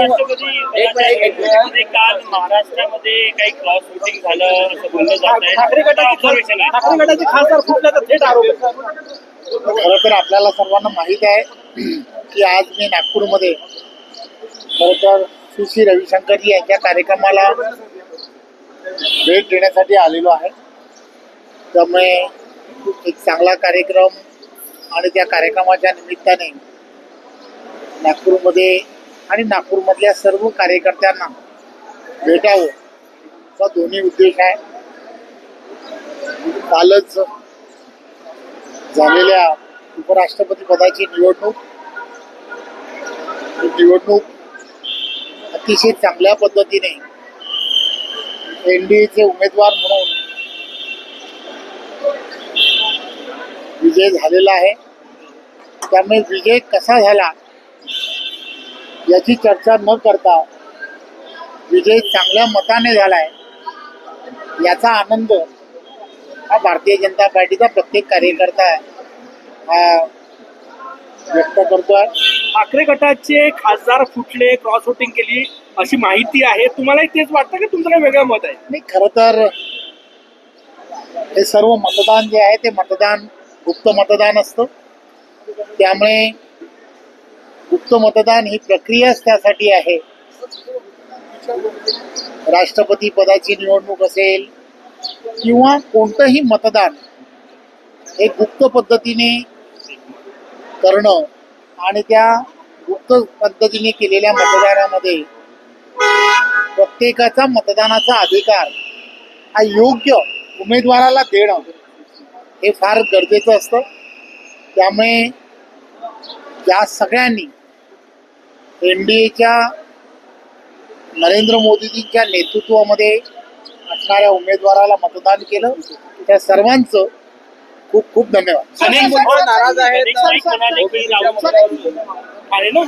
राष्ट्रपती काल महाराष्ट्रामध्ये काही क्रॉस वोटिंग झालं असं बोललं जात आहे ठाकरे ऑब्झर्वेशन आहे ठाकरे गटाचे खासदार फुटल्याचा थेट आरोप खरं तर आपल्याला सर्वांना माहीत आहे की आज मी नागपूरमध्ये खरं तर श्री श्री रविशंकरजी यांच्या कार्यक्रमाला भेट देण्यासाठी आलेलो आहे. त्यामुळे एक चांगला कार्यक्रम आणि त्या कार्यक्रमाच्या निमित्ताने नागपूरमध्ये आणि नागपूरमधल्या सर्व कार्यकर्त्यांना भेटावं असा दोन्ही उद्देश आहे. कालच झालेल्या उपराष्ट्रपती पदाची निवडणूक. निवडणूक अतिशय चांगल्या पद्धतीने एन डी एचे उमेदवार म्हणून विजय झालेला आहे. त्यामुळे विजय कसा झाला याची चर्चा न करता विजय चांगल्या मताने झालाय याचा आनंद हा भारतीय जनता पार्टीचा प्रत्येक कार्यकर्ता हा प्रयत्न करतोय. ठाकरे गटाचे खासदार फुटले क्रॉस वोटिंग केली अशी माहिती आहे. तुम्हालाही तेच वाटतं की तुमचं काही वेगळं मत आहे? नाही खरं तर हे सर्व मतदान जे आहे ते मतदान गुप्त मतदान असतं. त्यामुळे गुप्त मतदान ही प्रक्रियाच त्यासाठी आहे. राष्ट्रपती पदाची निवडणूक असेल किंवा कोणतंही मतदान हे गुप्त पद्धतीने करणं आणि त्या गुप्त पद्धतीने केलेल्या मतदानामध्ये प्रत्येकाचा मतदानाचा अधिकार हा योग्य उमेदवाराला देणं हे फार गरजेचं असतं. त्यामुळे या सगळ्यांनी एन डी एच्या नरेंद्र मोदीजींच्या नेतृत्वामध्ये असणाऱ्या उमेदवाराला मतदान केलं. त्या सर्वांचं खूप खूप धन्यवाद अनेक मुद्दे नाराज आहेत. अनेक नाईक म्हणाले की राहुल आहे ना